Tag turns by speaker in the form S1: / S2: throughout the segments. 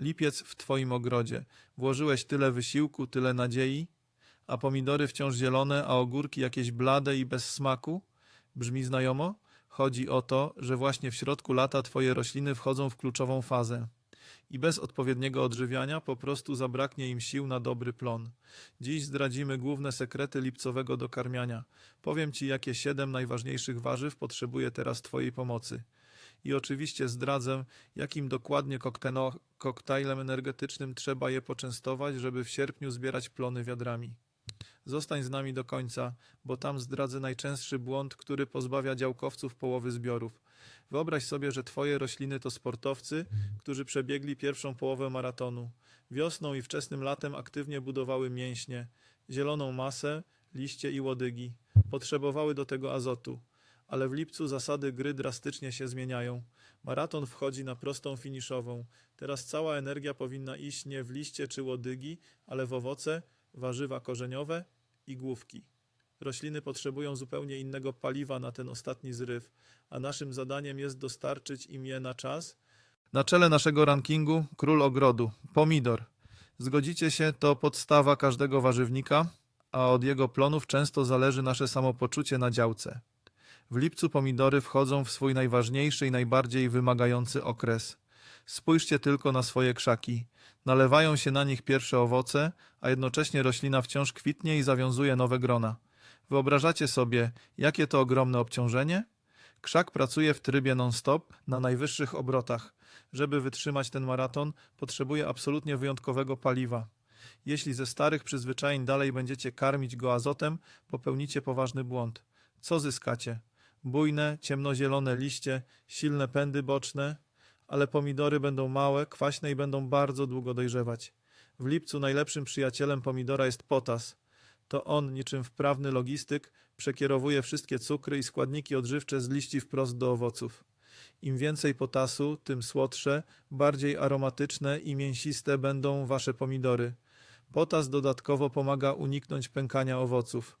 S1: Lipiec w twoim ogrodzie. Włożyłeś tyle wysiłku, tyle nadziei, a pomidory wciąż zielone, a ogórki jakieś blade i bez smaku? Brzmi znajomo? Chodzi o to, że właśnie w środku lata twoje rośliny wchodzą w kluczową fazę. I bez odpowiedniego odżywiania po prostu zabraknie im sił na dobry plon. Dziś zdradzimy główne sekrety lipcowego dokarmiania. Powiem Ci, jakie siedem najważniejszych warzyw potrzebuje teraz Twojej pomocy. I oczywiście zdradzę, jakim dokładnie koktajlem energetycznym trzeba je poczęstować, żeby w sierpniu zbierać plony wiadrami. Zostań z nami do końca, bo tam zdradzę najczęstszy błąd, który pozbawia działkowców połowy zbiorów. Wyobraź sobie, że Twoje rośliny to sportowcy, którzy przebiegli pierwszą połowę maratonu. Wiosną i wczesnym latem aktywnie budowały mięśnie, zieloną masę, liście i łodygi. Potrzebowały do tego azotu. Ale w lipcu zasady gry drastycznie się zmieniają. Maraton wchodzi na prostą finiszową. Teraz cała energia powinna iść nie w liście czy łodygi, ale w owoce, warzywa korzeniowe i główki. Rośliny potrzebują zupełnie innego paliwa na ten ostatni zryw, a naszym zadaniem jest dostarczyć im je na czas. Na czele naszego rankingu król ogrodu pomidor. Zgodzicie się, to podstawa każdego warzywnika, a od jego plonów często zależy nasze samopoczucie na działce. W lipcu pomidory wchodzą w swój najważniejszy i najbardziej wymagający okres. Spójrzcie tylko na swoje krzaki. Nalewają się na nich pierwsze owoce, a jednocześnie roślina wciąż kwitnie i zawiązuje nowe grona. Wyobrażacie sobie, jakie to ogromne obciążenie? Krzak pracuje w trybie non-stop na najwyższych obrotach. Żeby wytrzymać ten maraton, potrzebuje absolutnie wyjątkowego paliwa. Jeśli ze starych przyzwyczajeń dalej będziecie karmić go azotem, popełnicie poważny błąd. Co zyskacie? Bujne, ciemnozielone liście, silne pędy boczne, ale pomidory będą małe, kwaśne i będą bardzo długo dojrzewać. W lipcu najlepszym przyjacielem pomidora jest potas. To on, niczym wprawny logistyk, przekierowuje wszystkie cukry i składniki odżywcze z liści wprost do owoców. Im więcej potasu, tym słodsze, bardziej aromatyczne i mięsiste będą wasze pomidory. Potas dodatkowo pomaga uniknąć pękania owoców.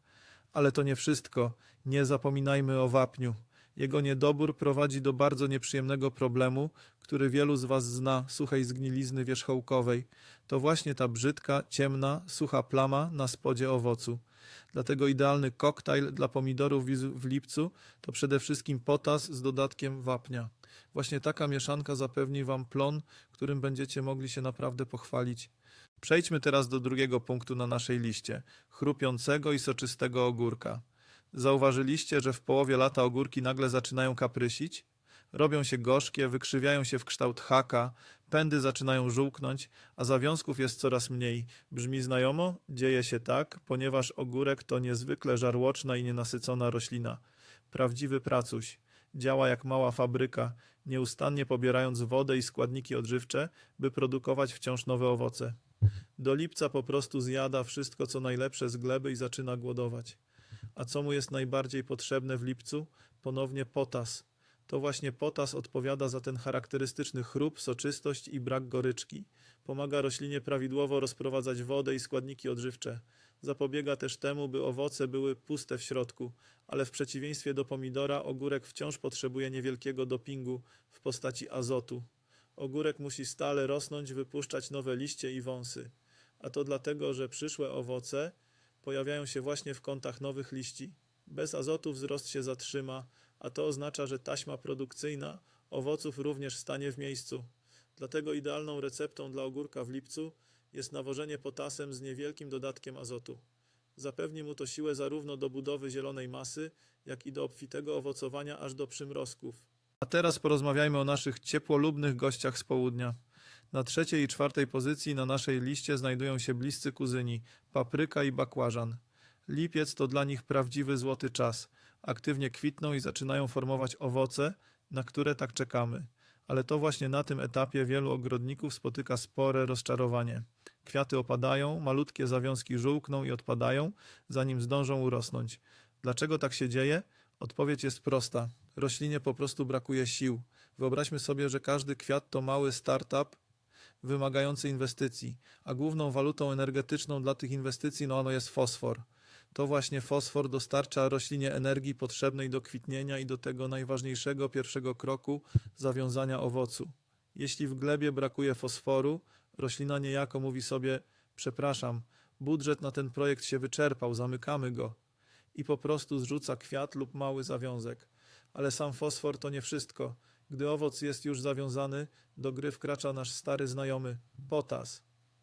S1: Ale to nie wszystko. Nie zapominajmy o wapniu. Jego niedobór prowadzi do bardzo nieprzyjemnego problemu, który wielu z Was zna, suchej zgnilizny wierzchołkowej. To właśnie ta brzydka, ciemna, sucha plama na spodzie owocu. Dlatego idealny koktajl dla pomidorów w lipcu to przede wszystkim potas z dodatkiem wapnia. Właśnie taka mieszanka zapewni Wam plon, którym będziecie mogli się naprawdę pochwalić. Przejdźmy teraz do drugiego punktu na naszej liście chrupiącego i soczystego ogórka. Zauważyliście, że w połowie lata ogórki nagle zaczynają kaprysić? Robią się gorzkie, wykrzywiają się w kształt haka, pędy zaczynają żółknąć, a zawiązków jest coraz mniej. Brzmi znajomo? Dzieje się tak, ponieważ ogórek to niezwykle żarłoczna i nienasycona roślina. Prawdziwy pracuś. Działa jak mała fabryka, nieustannie pobierając wodę i składniki odżywcze, by produkować wciąż nowe owoce. Do lipca po prostu zjada wszystko, co najlepsze z gleby i zaczyna głodować. A co mu jest najbardziej potrzebne w lipcu? Ponownie potas. To właśnie potas odpowiada za ten charakterystyczny chrup, soczystość i brak goryczki. Pomaga roślinie prawidłowo rozprowadzać wodę i składniki odżywcze. Zapobiega też temu, by owoce były puste w środku, ale w przeciwieństwie do pomidora ogórek wciąż potrzebuje niewielkiego dopingu w postaci azotu. Ogórek musi stale rosnąć, wypuszczać nowe liście i wąsy. A to dlatego, że przyszłe owoce pojawiają się właśnie w kątach nowych liści. Bez azotu wzrost się zatrzyma, a to oznacza, że taśma produkcyjna owoców również stanie w miejscu. Dlatego idealną receptą dla ogórka w lipcu jest nawożenie potasem z niewielkim dodatkiem azotu. Zapewni mu to siłę zarówno do budowy zielonej masy, jak i do obfitego owocowania aż do przymrozków. A teraz porozmawiajmy o naszych ciepłolubnych gościach z południa. Na trzeciej i czwartej pozycji na naszej liście znajdują się bliscy kuzyni papryka i bakłażan. Lipiec to dla nich prawdziwy złoty czas. Aktywnie kwitną i zaczynają formować owoce, na które tak czekamy. Ale to właśnie na tym etapie wielu ogrodników spotyka spore rozczarowanie. Kwiaty opadają, malutkie zawiązki żółkną i odpadają, zanim zdążą urosnąć. Dlaczego tak się dzieje? Odpowiedź jest prosta. Roślinie po prostu brakuje sił. Wyobraźmy sobie, że każdy kwiat to mały startup wymagający inwestycji, a główną walutą energetyczną dla tych inwestycji no ono jest fosfor. To właśnie fosfor dostarcza roślinie energii potrzebnej do kwitnienia i do tego najważniejszego pierwszego kroku zawiązania owocu. Jeśli w glebie brakuje fosforu, roślina niejako mówi sobie: Przepraszam, budżet na ten projekt się wyczerpał, zamykamy go. I po prostu zrzuca kwiat lub mały zawiązek. Ale sam fosfor to nie wszystko. Gdy owoc jest już zawiązany, do gry wkracza nasz stary znajomy potas.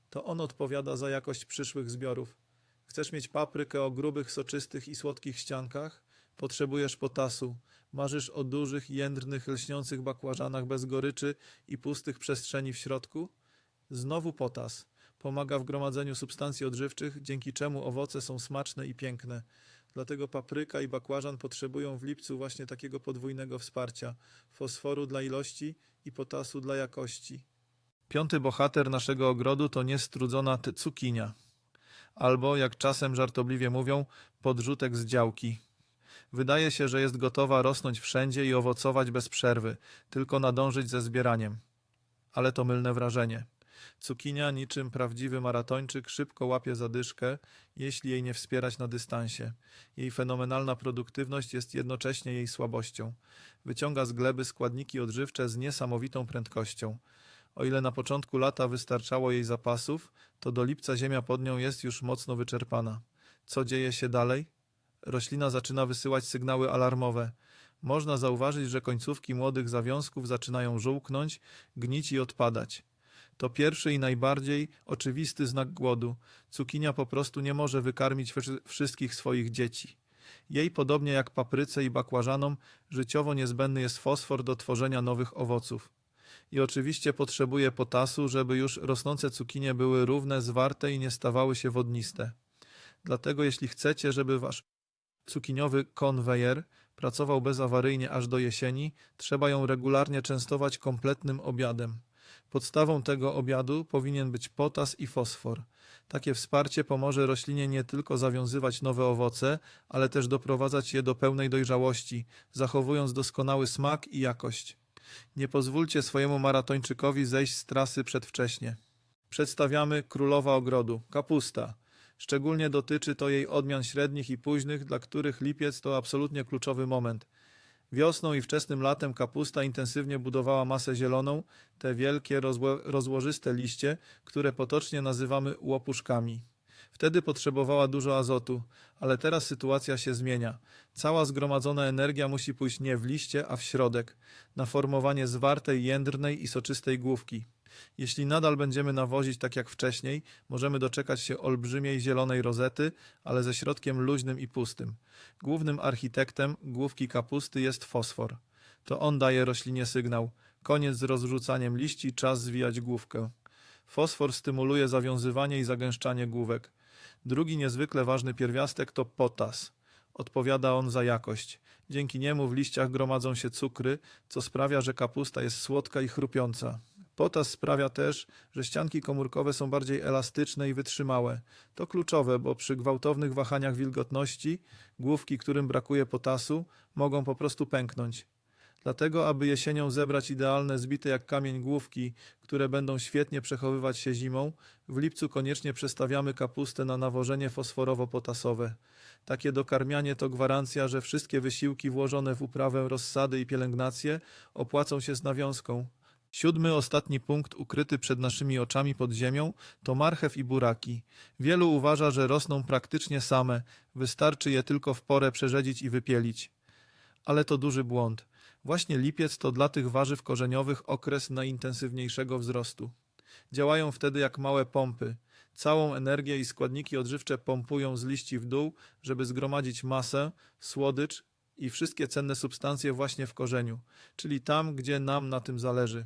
S1: To on odpowiada za jakość przyszłych zbiorów. Chcesz mieć paprykę o grubych, soczystych i słodkich ściankach? Potrzebujesz potasu. Marzysz o dużych, jędrnych, lśniących bakłażanach bez goryczy i pustych przestrzeni w środku? Znowu potas. Pomaga w gromadzeniu substancji odżywczych, dzięki czemu owoce są smaczne i piękne. Dlatego papryka i bakłażan potrzebują w lipcu właśnie takiego podwójnego wsparcia fosforu dla ilości i potasu dla jakości. Piąty bohater naszego ogrodu to niestrudzona cukinia. Albo, jak czasem żartobliwie mówią, podrzutek z działki. Wydaje się, że jest gotowa rosnąć wszędzie i owocować bez przerwy, tylko nadążyć ze zbieraniem. Ale to mylne wrażenie. Cukinia, niczym prawdziwy maratończyk, szybko łapie zadyszkę, jeśli jej nie wspierać na dystansie. Jej fenomenalna produktywność jest jednocześnie jej słabością. Wyciąga z gleby składniki odżywcze z niesamowitą prędkością. O ile na początku lata wystarczało jej zapasów, to do lipca ziemia pod nią jest już mocno wyczerpana. Co dzieje się dalej? Roślina zaczyna wysyłać sygnały alarmowe. Można zauważyć, że końcówki młodych zawiązków zaczynają żółknąć, gnić i odpadać. To pierwszy i najbardziej oczywisty znak głodu. Cukinia po prostu nie może wykarmić wszy- wszystkich swoich dzieci. Jej, podobnie jak papryce i bakłażanom, życiowo niezbędny jest fosfor do tworzenia nowych owoców. I oczywiście potrzebuje potasu, żeby już rosnące cukinie były równe, zwarte i nie stawały się wodniste. Dlatego jeśli chcecie, żeby wasz cukiniowy konwejer pracował bezawaryjnie aż do jesieni, trzeba ją regularnie częstować kompletnym obiadem. Podstawą tego obiadu powinien być potas i fosfor. Takie wsparcie pomoże roślinie nie tylko zawiązywać nowe owoce, ale też doprowadzać je do pełnej dojrzałości, zachowując doskonały smak i jakość. Nie pozwólcie swojemu maratończykowi zejść z trasy przedwcześnie. Przedstawiamy królowa ogrodu kapusta. Szczególnie dotyczy to jej odmian średnich i późnych, dla których lipiec to absolutnie kluczowy moment. Wiosną i wczesnym latem kapusta intensywnie budowała masę zieloną, te wielkie, rozło- rozłożyste liście, które potocznie nazywamy łopuszkami. Wtedy potrzebowała dużo azotu, ale teraz sytuacja się zmienia. Cała zgromadzona energia musi pójść nie w liście, a w środek, na formowanie zwartej, jędrnej i soczystej główki. Jeśli nadal będziemy nawozić tak jak wcześniej, możemy doczekać się olbrzymiej zielonej rozety, ale ze środkiem luźnym i pustym. Głównym architektem główki kapusty jest fosfor. To on daje roślinie sygnał. Koniec z rozrzucaniem liści, czas zwijać główkę. Fosfor stymuluje zawiązywanie i zagęszczanie główek. Drugi niezwykle ważny pierwiastek to potas. Odpowiada on za jakość. Dzięki niemu w liściach gromadzą się cukry, co sprawia, że kapusta jest słodka i chrupiąca. Potas sprawia też, że ścianki komórkowe są bardziej elastyczne i wytrzymałe. To kluczowe, bo przy gwałtownych wahaniach wilgotności główki, którym brakuje potasu, mogą po prostu pęknąć. Dlatego, aby jesienią zebrać idealne, zbite jak kamień główki, które będą świetnie przechowywać się zimą, w lipcu koniecznie przestawiamy kapustę na nawożenie fosforowo-potasowe. Takie dokarmianie to gwarancja, że wszystkie wysiłki włożone w uprawę rozsady i pielęgnację opłacą się z nawiązką. Siódmy, ostatni punkt ukryty przed naszymi oczami pod ziemią to marchew i buraki. Wielu uważa, że rosną praktycznie same, wystarczy je tylko w porę przerzedzić i wypielić. Ale to duży błąd. Właśnie lipiec to dla tych warzyw korzeniowych okres najintensywniejszego wzrostu. Działają wtedy jak małe pompy. Całą energię i składniki odżywcze pompują z liści w dół, żeby zgromadzić masę, słodycz i wszystkie cenne substancje właśnie w korzeniu, czyli tam, gdzie nam na tym zależy.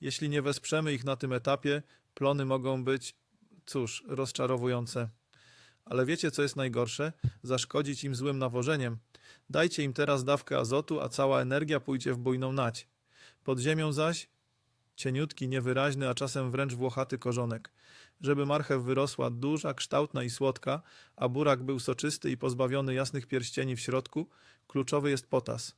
S1: Jeśli nie wesprzemy ich na tym etapie, plony mogą być, cóż, rozczarowujące. Ale wiecie, co jest najgorsze? Zaszkodzić im złym nawożeniem. Dajcie im teraz dawkę azotu, a cała energia pójdzie w bujną nać. Pod ziemią zaś cieniutki, niewyraźny, a czasem wręcz włochaty korzonek. Żeby marchew wyrosła duża, kształtna i słodka, a burak był soczysty i pozbawiony jasnych pierścieni w środku, kluczowy jest potas.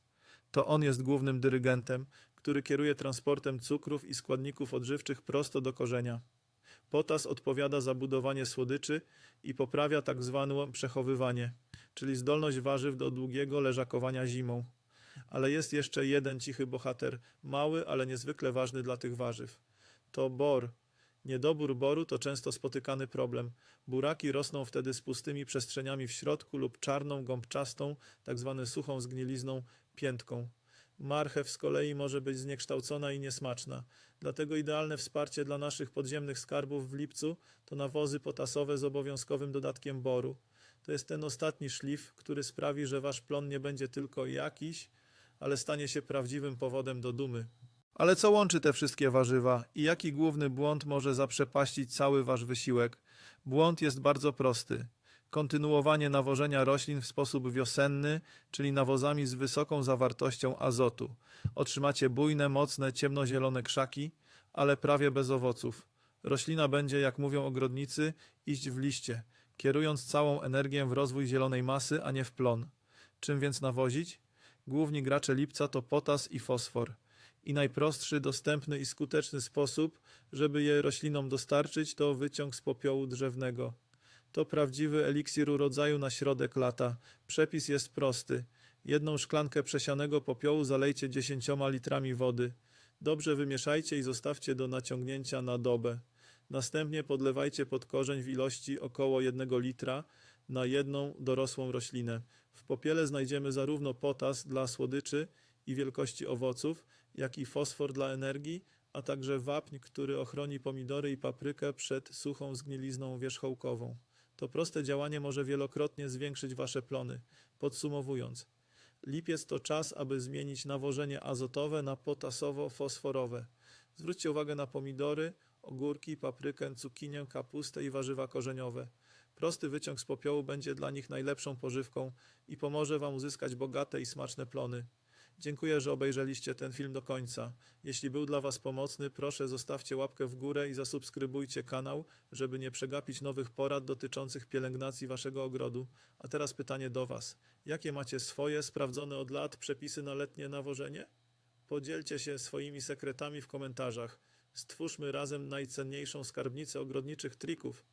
S1: To on jest głównym dyrygentem, który kieruje transportem cukrów i składników odżywczych prosto do korzenia. Potas odpowiada za budowanie słodyczy i poprawia tak zwane przechowywanie, czyli zdolność warzyw do długiego leżakowania zimą. Ale jest jeszcze jeden cichy bohater, mały, ale niezwykle ważny dla tych warzyw. To bor. Niedobór boru to często spotykany problem. Buraki rosną wtedy z pustymi przestrzeniami w środku lub czarną, gąbczastą, tak zwaną suchą zgnilizną, piętką. Marchew z kolei może być zniekształcona i niesmaczna. Dlatego idealne wsparcie dla naszych podziemnych skarbów w lipcu to nawozy potasowe z obowiązkowym dodatkiem boru. To jest ten ostatni szlif, który sprawi, że wasz plon nie będzie tylko jakiś, ale stanie się prawdziwym powodem do dumy. Ale co łączy te wszystkie warzywa i jaki główny błąd może zaprzepaścić cały wasz wysiłek? Błąd jest bardzo prosty. Kontynuowanie nawożenia roślin w sposób wiosenny, czyli nawozami z wysoką zawartością azotu. Otrzymacie bujne, mocne, ciemnozielone krzaki, ale prawie bez owoców. Roślina będzie, jak mówią ogrodnicy, iść w liście, kierując całą energię w rozwój zielonej masy, a nie w plon. Czym więc nawozić? Główni gracze lipca to potas i fosfor. I najprostszy, dostępny i skuteczny sposób, żeby je roślinom dostarczyć, to wyciąg z popiołu drzewnego. To prawdziwy eliksir urodzaju na środek lata. Przepis jest prosty. Jedną szklankę przesianego popiołu zalejcie 10 litrami wody. Dobrze wymieszajcie i zostawcie do naciągnięcia na dobę. Następnie podlewajcie pod korzeń w ilości około 1 litra na jedną dorosłą roślinę. W popiele znajdziemy zarówno potas dla słodyczy i wielkości owoców, jak i fosfor dla energii, a także wapń, który ochroni pomidory i paprykę przed suchą zgnilizną wierzchołkową. To proste działanie może wielokrotnie zwiększyć wasze plony. Podsumowując, lipiec to czas, aby zmienić nawożenie azotowe na potasowo-fosforowe. Zwróćcie uwagę na pomidory, ogórki, paprykę, cukinię, kapustę i warzywa korzeniowe. Prosty wyciąg z popiołu będzie dla nich najlepszą pożywką i pomoże Wam uzyskać bogate i smaczne plony. Dziękuję, że obejrzeliście ten film do końca. Jeśli był dla Was pomocny, proszę zostawcie łapkę w górę i zasubskrybujcie kanał, żeby nie przegapić nowych porad dotyczących pielęgnacji Waszego ogrodu. A teraz pytanie do Was. Jakie macie swoje, sprawdzone od lat przepisy na letnie nawożenie? Podzielcie się swoimi sekretami w komentarzach. Stwórzmy razem najcenniejszą skarbnicę ogrodniczych trików.